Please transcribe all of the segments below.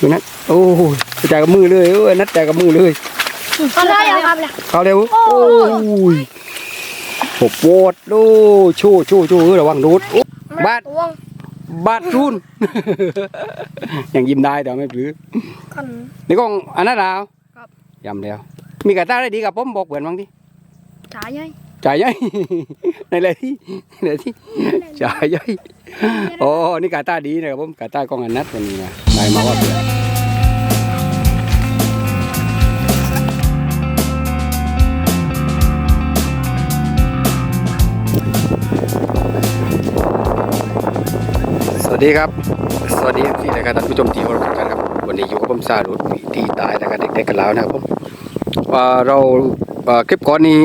ดูนัดโอ้ยจ่ายกับมือเลยเออนัดจ่ายกับมือเลยก็ได้แล้วครับเลยเข้าเร็วโอ้ยปบโวดโอ้ชู้ชู้ชู้เออระวังดูดโอ้บาดวงบาดรุนยังยิ้มได้แต่ไม่ปลื้อกันนี่กล้องอันนั้นดาวครับยำแล้ว มีกระต้าได้ดีกับผมบอกเพื่อนบ้างดิจ่ายยัยจ่ายยัยในเลยที่ในเลยที่จ่ายยัยโอ้นี่กาตาดีนะครับผมกาตากล้องอันนัดวันนี้นะได้มาว่าเพื่อน สวัสดีครับ สวัสดีที่นะครับท่านผู้ชมที่เคารพทุกท่านครับวันนี้อยู่กับผมซาดุดวิธีตายนะครับเด็กๆกันแล้วนะครับผมว่าเราคลิปก่อนนี้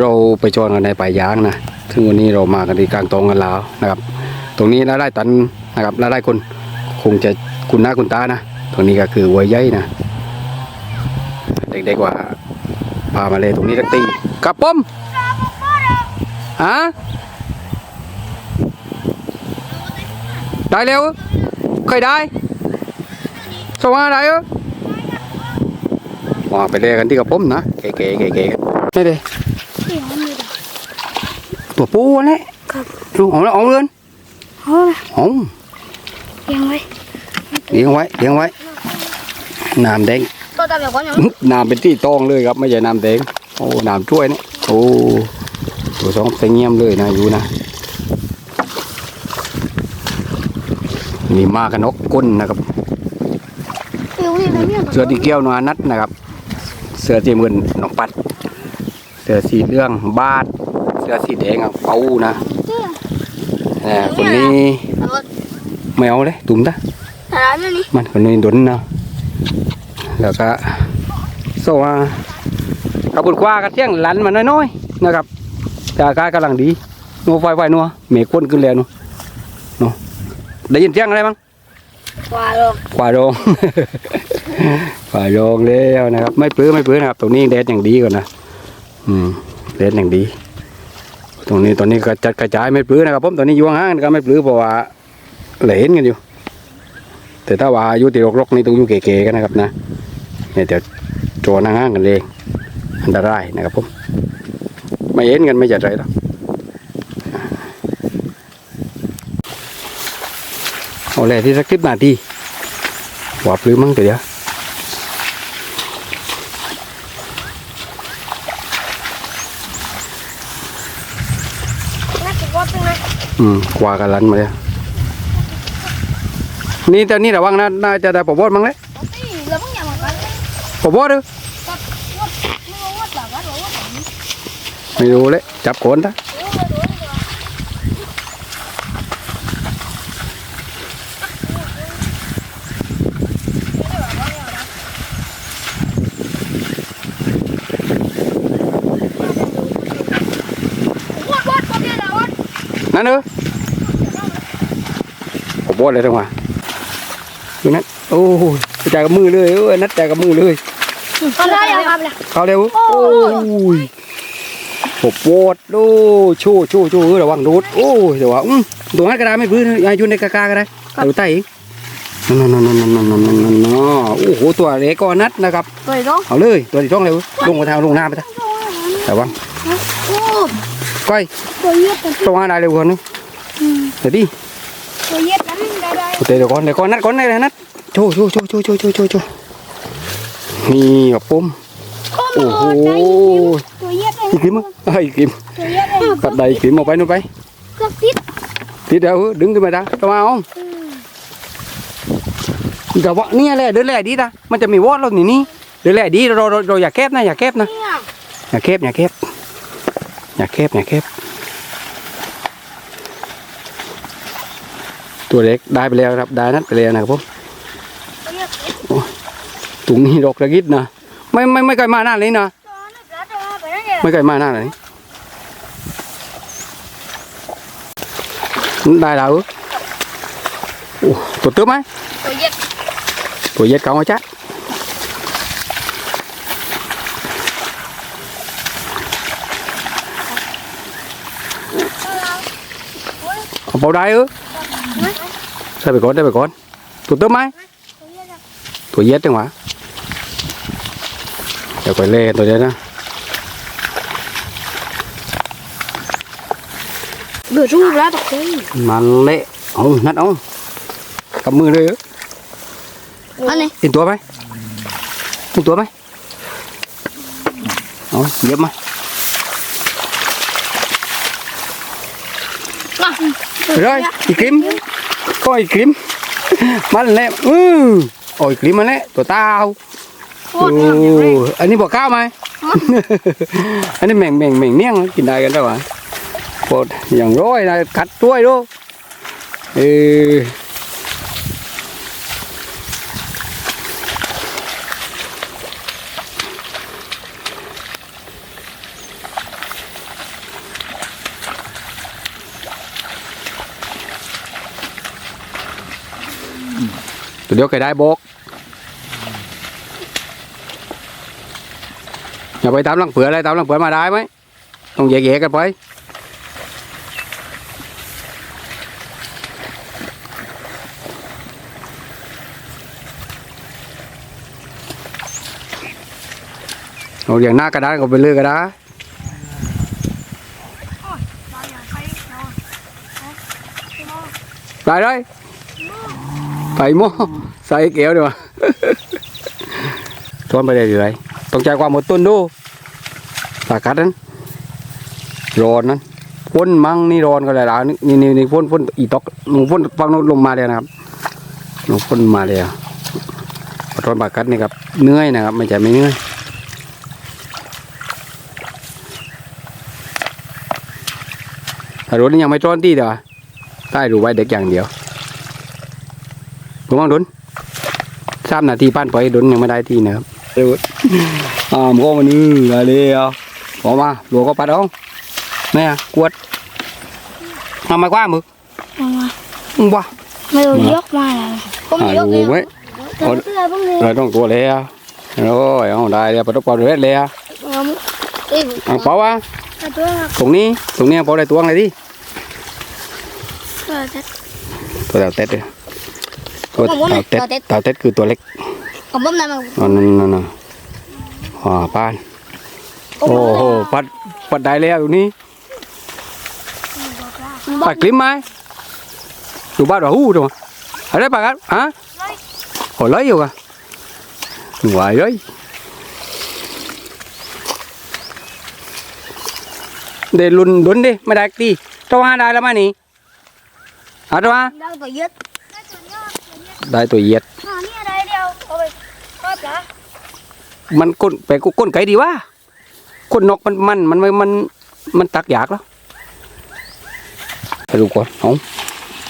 เราไปจอนกันในป่ายางนะซึ่งวันนี้เรามากันที่กลางตรงกันแล้วนะครับ ตรงนี้รายได้ตันนะครับรายได้คนคงจะคุณหน้าคุณตานะ ตรงนี้ก็คือวัวใหญ่นะเด็กๆว่าพามาเลยตรงนี้สักตีกับผมฮะ ได้เร็วเคยได้สว่างได้เหรอว่าไปเลยกันที่กับผมนะเก๋ๆเก๋ๆกันนี่เลยที่หอมเลยจ้ะตัวปูนี่ครับลูกของเราเอาเรือนเอาละเอาเลี้ยงไว้เลี้ยงไว้เลี้ยงไว้น้ำแดงตัวตาแบบว่าอย่างน้ำเป็นที่ตองเลยครับไม่ใช่น้ำแดงโอ้น้ำช่วยนี่โอ้ตัวสองเสียงเงียบเลยนะอยู่นะ นี่มากันนกก้นนะครับเลี้ยงนี่นะเนี่ยเสือที่เกี้ยวนานัดนะครับ เสือสีเหมือนนกปัด เสือสีเหลืองบาดเสือสีแดงอะเป้านะแหมคนนี้ไม่เอาเลยตุ่มตะอะไรนี่นี่มันคนนี้ดนนะแล้วก็โซว่ากับปุดกว่ากับเที่ยงหลันมาน้อยๆนะครับแต่อากาศกำลังดีนัวไฟไฟนัวเมฆก้นขึ้นแล้วนัวนัว ได้ยินเสียงอะไรบ้างว่าลงควายโรงควายโรงแล้วนะครับ ไม่ปลื้อไม่ปลื้อนะครับ ตรงนี้แดดอย่างดีก่อนนะอืมแดดอย่างดี ตรงนี้ตอนนี้ก็จัดกระจายไม่ปลื้อนะครับผมตอนนี้อยู่ห่างๆนะครับไม่ปลื้อเพราะว่าเหลนกันอยู่ แต่ถ้าว่าอยู่ที่รกๆนี่ต้องอยู่เก๋ๆกันนะครับนะเนี่ยเดี๋ยวโจรห่างๆกันเองอันตรายนะครับผมไม่เห็นกันไม่จัดไรหรอก อาแหล่ที่สักคิปหนาทีหวับหรือมั้งเดี๋ยวอืมกว่ากันลันมาเลยนี่แต่นี่ระวังนะน่าจะได้ปอบดมั้งเลยปอบดหรือไม่รู้เลยจับโขนนะ นั่นเด้อปอบดเลยทั้งว่าดูนั่นโอ้ยจ่ายกับมือเลยเออนัดจ่ายกับมือเลยก็ได้แล้วครับเลยเข้าเร็วโอ้ยปอบดโอ้ชู้ชู้ชู้เออระวังดูดโอ้ยเดี๋ยวว่าอืมตรงนั้นก็ได้ไม่พื้นอย่าอยู่ในกากาก็ได้เอาใต้อีกนั่นนั่นนั่นนั่นนั่นนั่นนั่นนั่นโอ้โหตัวเล็กก็นัดนะครับตัวอีกแล้วเอาเลยตัวที่ช่องเร็วลงมาทางลงหน้าไปซะ แต่ว่าโอ้ก้อยตัวเย็ดกันตรงหน้าได้เร็วกว่านี้เดี๋ยวดิตัวเย็ดนั้นได้ได้เดี๋ยวก่อนเดี๋ยวก่อนนัดก่อนได้เลยนัดโชว์โชว์โชว์โชว์โชว์โชว์โชว์โชว์นี่กับปุ่มโอ้โหตัวเย็ดเลยอีกคลิปมั้งไอ้ยอีกคลิปตัวเย็ดเลยกัดใดอีกคลิปออกไปนู่นไปก็ติดทีเดียวดึงขึ้นมาได้ตัวมาเอาแต่ว่าเนี่ยแหละเดินแหละดีนะมันจะมีวอดเราหนีนี่เดินแหละดีเราเราเราอย่าแคบนะอย่าแคบนะเนี่ย อย่าแคบอย่าแคบอย่าแคบอย่าแคบตัวเล็กได้ไปแล้วครับได้นัดไปแล้วนะครับผมตัวเย็ดถุงนี้ดอกระกิดนะไม่ไม่ไม่เคยมาหน้านี้นะตัวนั้นปลาตัวไปนั่นเนี่ยไม่เคยมาหน้านี้ได้แล้วโอ้ตัวตื้อไหมตัวเย็ดตัวเย็ดเขามาจ้ะ vào đây ư? Đây phải con đây phải con tụi tớm ai tụi giết đấy hả để quay lê tụi đấy nè bữa ru ra đọc cái mà lệ. Ôi nát ông cầm mưa đây ư? Ăn đi tìm tua mày. Tìm tua mày. Ôi dẹp mày. Rồi อีกลิม có อีกลิมมันเละอือโอ้ยกลิมมันเละตัวเต้าโคโอ้ตรเนี่ยอย่างนี้ อันนี้บอกข้าวไหม อันนี้แม่งแม่งแม่งเมี่ยงกินได้กันได้ปะโค ตัวเดียวก่ได้บกอย่าไปตามหลังเผืออะไรตามหลังเผือมาได้ไหมต้องแยกๆกันไปเอาอย่างหน้ากระดานก็ไปเลือกกระดาษไปเลย ไปโม่ใส่เกลียวดีกว่าทวนไปเรื่อยๆต้องใจความอดทนดูปากกัดนั้นร้อนนั้นพ่นมั่งนี่ร้อนก็เลยละนี่นี่นี่พ่นพ่นอีตอกหนูพ่นฟังโน้นลงมาเลยนะครับหนูพ่นมาเลยอะขอโทษปากกัดนี่ครับเหนื่อยนะครับไม่ใช่ไม่เหนื่อยถ้ารถนี่ยังไม่จ้อนตีเด้อใต้ดูไว้เด็กอย่างเดียว ระวังโดนสามนาทีป้านไปโดนยังไม่ได้ทีนะครับ Đấy. à một con như là đi có mà lúa có bắt không nè quất mà mày qua mực มามา không qua ไม่รู้ยกมาแล้วผม à ยกเอง lúa ấy แต่เสื้อผมเลย rồi trong tua lẹ rồi không đây là bắt đầu vào hết lẹ เอาเอ้ย ăn pháo á เอาตัวมา cùng đi cùng đi pháo đây tuang này đi เสื้อเซ็ต tôi đào tết rồi tôi Không muốn này, đào đào tết Tết. đào tết cứ tua lệch ของผมนั่นมัน nó nó nó nó à pan โอ้โห ô ô bắt bắt đại lẹ tụi ní บอก bắt clip mai tụi bắt vào hú rồi ở đây bà hả Hồi lấy vô à Ngoài đấy Để luôn đốn đi Mày đại đi Cho hoa đại là mày nì Hả cho hoa ดังตัวยึด Đại tuổi diệt อ่านี่อะไรเดียวเอาไปทอดเหรอ Mình côn Phải côn- côn cái đi quá Côn nọc mình mình mình mình mình mình tắc giác đó Phải đủ con không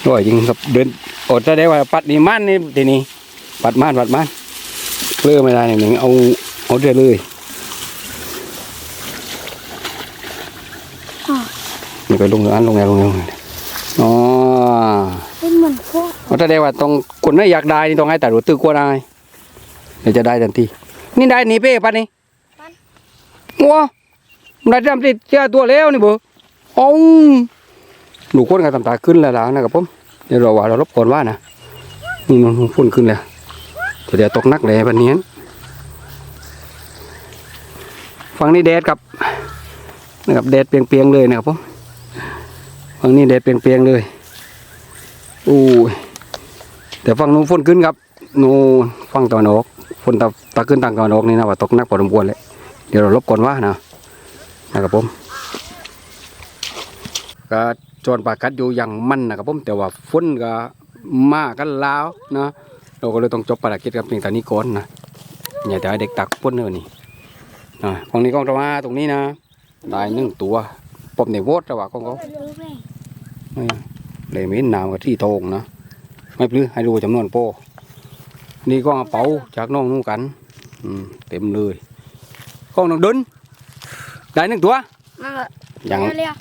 Rồi nhưng gặp đến Ở ra đây là bắt đi man đi Thì nì Bắt man bắt man Lơ mày ra này mình ông Ông ra lười นี่ไปลงเรืออันลงแนวลงแนวอ๋อเป็นเหมือนพวก เขาจะได้ว่าต้องคนไม่อยากได้นี่ต้องให้แต่รู้ตึกกว่าได้เดี๋ยวจะได้ทันทีนี่ได้หนีเป้ปะนี่ว้าได้ทำติดเจ้าตัวแล้วนี่เบอโอ้หนูคนกับตำตาขึ้นแล้วล่ะนะครับผมเดี๋ยวเราว่าเรารบกวนว่านะนี่มันพุ่นขึ้นแล้วเดี๋ยวตกนักเลยวันนี้ฝั่งนี้แดดกับนะครับแดดเปรียงๆเลยนะครับผมฝั่งนี้แดดเปรียงๆเลยอู้ย แต่ฝั่งนู้นฝนขึ้นครับนู้นฝั่งตะวันออกฝนตะตะขึ้นทางตะวันออกนี่นะว่าตกหนักพอสมควรเลยเดี๋ยวเราลบก่อนว่านะนะครับผมก็จวนปากกัดอยู่อย่างมันนะครับผมแต่ว่าฝนก็มากันแล้วนะเราก็เลยต้องจบภารกิจกับเพียงแต่นี้ก่อนนะอย่าแต่ให้เด็กตักฝนเนอะนี่นะฝั่งนี้กองตะวันตรงนี้นะได้หนึ่งตัวปมในโวดระหว่างของเขาเลยมีน้ำกับที่โตงนะ ไม่ปลื้อให้ดูจำนวนโป้นี่ก็เอาเป๋าจากน้องนู้นกันอืมเต็มเลยก็น้องดุนได้หนึ่งตัวนั่นแหละอย่างเรียก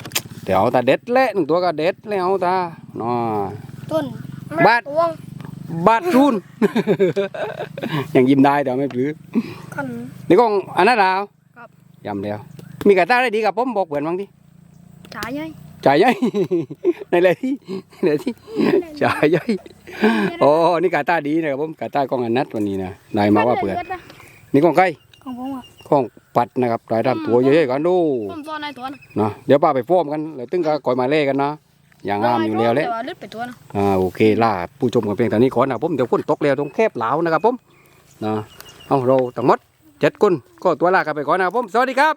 เดี๋ยวตาเด็ดแหละหนึ่งตัวก็เด็ดแล้วตาน้อต้นบาทวงบาดรุนยังยิ้มได้แต่ไม่ปลื้อขันนี่ก็อันนั้นดาวครับยำแล้วมีกระต้าได้ดีกับผมบอกเพื่อนบ้างดิฉายยัย จ่ายยัยในเลยที่ในเลยที่จ่ายยัยโอ้นี่กาตาดีนะครับผมกาตากล้องอันนัดวันนี้นะนายมาว่าเปิดนี่ของใครของผมอะของปัดนะครับรายดำตัวเยอะๆกันดูผมซ่อนในตัวนะเนาะเดี๋ยวป้าไปฟ้อมกันแล้วตึ้งก็ก่อยมาเล่กันนะอย่างงามอยู่แล้วแหละแต่ว่าลึกไปตัวนะอ่าโอเคล่าผู้ชมกันเพียงเท่านี้ก่อนนะครับผมเดี๋ยวฝนตกแล้วตรงแคบเหลานะครับผมนะเอาเราทั้งหมดเจ็ดคนก็ตัวลากันไปก่อนนะครับผมสวัสดีครับ